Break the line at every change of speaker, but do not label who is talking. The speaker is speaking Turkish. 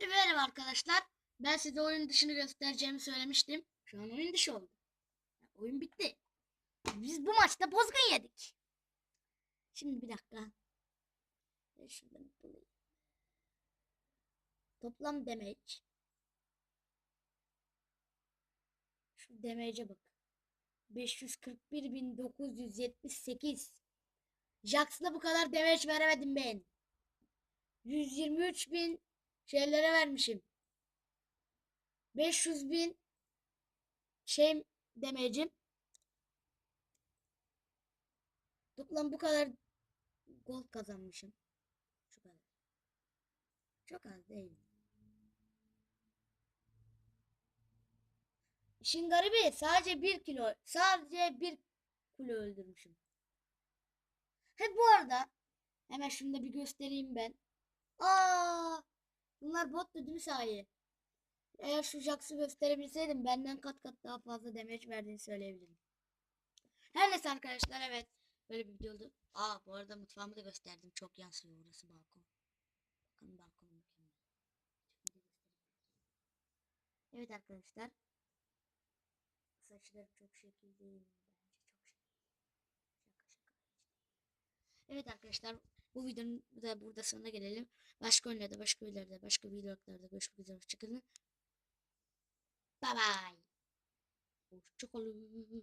Merhaba arkadaşlar. Ben size oyun dışını göstereceğimi söylemiştim. Şu an oyun dışı oldu. Oyun bitti. Biz bu maçta bozgun yedik. Şimdi bir dakika. Ben şuradan bulayım. Toplam damage. Şu damage'e bak. 541.978. Jax'la bu kadar damage veremedim ben. 123 bin şeylere vermişim. 500 bin şey demeyeceğim. Toplam bu kadar gol kazanmışım. Şu kadar. Çok az değil. İşin garibi sadece bir kilo, sadece bir kilo öldürmüşüm. He bu arada hemen şunu da bir göstereyim ben. Aa, bunlar bot değil mi sahi? Eğer şu Jax'ı gösterebilseydim benden kat kat daha fazla damage verdiğini söyleyebilirim. Her neyse arkadaşlar evet. Böyle bir video oldu. Aa bu arada mutfağımı da gösterdim. Çok yansıyor orası balkon. Bakın balkon mükemmel. Evet arkadaşlar. Saçları çok şekil? Bence çok şekil. Şaka şaka. Evet arkadaşlar bu videonun da burada sonuna gelelim. Başka oyunlarda, başka videolarda, başka vloglarda görüşmek üzere. Hoşçakalın. Bye bye. Hoşçakalın.